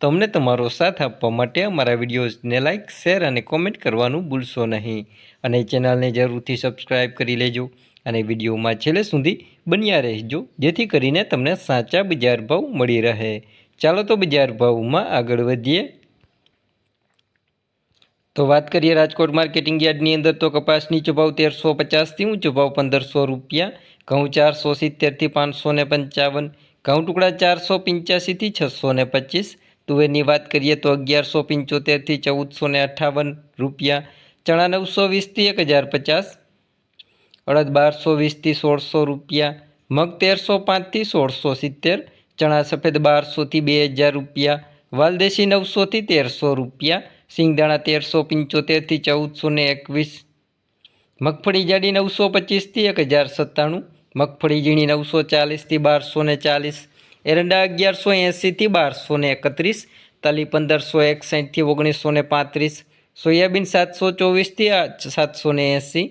તો અમને તમારો સાથ આપવા માટે અમારા વિડીયોઝને લાઇક શેર અને કોમેન્ટ કરવાનું ભૂલશો નહીં. અને ચેનલને જરૂરથી સબસ્ક્રાઇબ કરી લેજો અને વિડીયોમાં છેલ્લે સુધી બન્યા રહેજો, જેથી કરીને તમને સાચા બજાર ભાવ મળી રહે. ચાલો તો બજાર ભાવમાં આગળ વધીએ. તો વાત કરીએ રાજકોટ માર્કેટિંગ યાર્ડની અંદર તો કપાસ નીચો ભાવ તેરસો પચાસથી ઊંચો ભાવ પંદરસો રૂપિયા, ઘઉં ચારસો સિત્તેરથી પાંચસો ને પંચાવન, ઘઉં ટુકડા ચારસો પંચ્યાસીથી છસો ને પચીસ તુવેરની વાત કરીએ તો અગિયારસો પંચોતેરથી ચૌદસો ને અઠ્ઠાવન રૂપિયા, ચણા નવસો વીસથી એક હજાર પચાસ, અડદ બારસો વીસથી સોળસો રૂપિયા, મગ તેરસો પાંચથી સોળસો સિત્તેર, ચણા સફેદ બારસોથી બે હજાર રૂપિયા, વાલદેશી નવસોથી તેરસો રૂપિયા, સિંગદાણા તેરસો પંચોતેરથી ચૌદસો ને એકવીસ, મગફળી જાડી નવસો પચીસથી એક હજાર સત્તાણું, મગફળી ઝીણી નવસો ચાલીસથી બારસો ને ચાલીસ એરંડા અગિયારસો એંસીથી બારસો ને એકત્રીસ, તલી પંદરસો એકસાઠથી ઓગણીસો ને પાંત્રીસ, સોયાબીન સાતસો ચોવીસથી સાતસો ને એંસી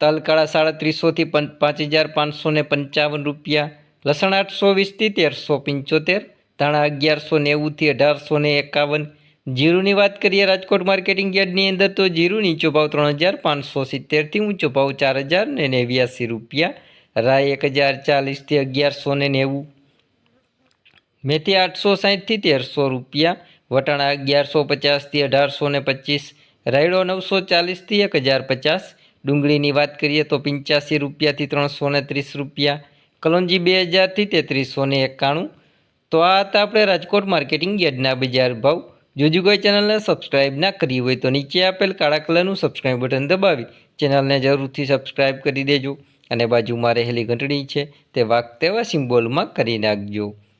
તલકાળા સાડત્રીસોથી પાંચ હજાર પાંચસો ને પંચાવન રૂપિયા, લસણ આઠસો વીસથી તેરસો પંચોતેર, ધાણા અગિયારસો નેવુંથી અઢારસો ને એકાવન, જીરુની વાત કરીએ રાજકોટ માર્કેટિંગ યાર્ડની અંદર તો જીરુ નીચો ભાવ ત્રણ હજાર પાંચસો સિત્તેરથી ઊંચો ભાવ ચાર હજાર ને નેવ્યાસી રૂપિયા રાય એક હજાર ચાલીસથી અગિયારસો ને નેવું મેથી આઠસો સાહીઠથી તેરસો રૂપિયા, વટાણા અગિયારસો પચાસથી અઢારસો ને પચીસ, રાયડો નવસો ચાલીસથી એક હજાર પચાસ, ડુંગળીની વાત કરીએ તો પંચ્યાસી રૂપિયાથી ત્રણસો ને ત્રીસ રૂપિયા, કલોંજી બે હજારથી તેત્રીસો ને એકાણું. તો આ હતા આપણે રાજકોટ માર્કેટિંગ યાર્ડના બજાર ભાવ. જોજુ કોઈ ચેનલને સબસ્ક્રાઇબ ના કરી હોય તો નીચે આપેલ કાળા કલરનું સબસ્ક્રાઇબ બટન દબાવી, ચેનલને જરૂરથી સબસ્ક્રાઇબ કરી દેજો. અને બાજુમાં રહેલી ઘંટડી છે તે વાક તેવા સિમ્બોલમાં કરી નાખજો.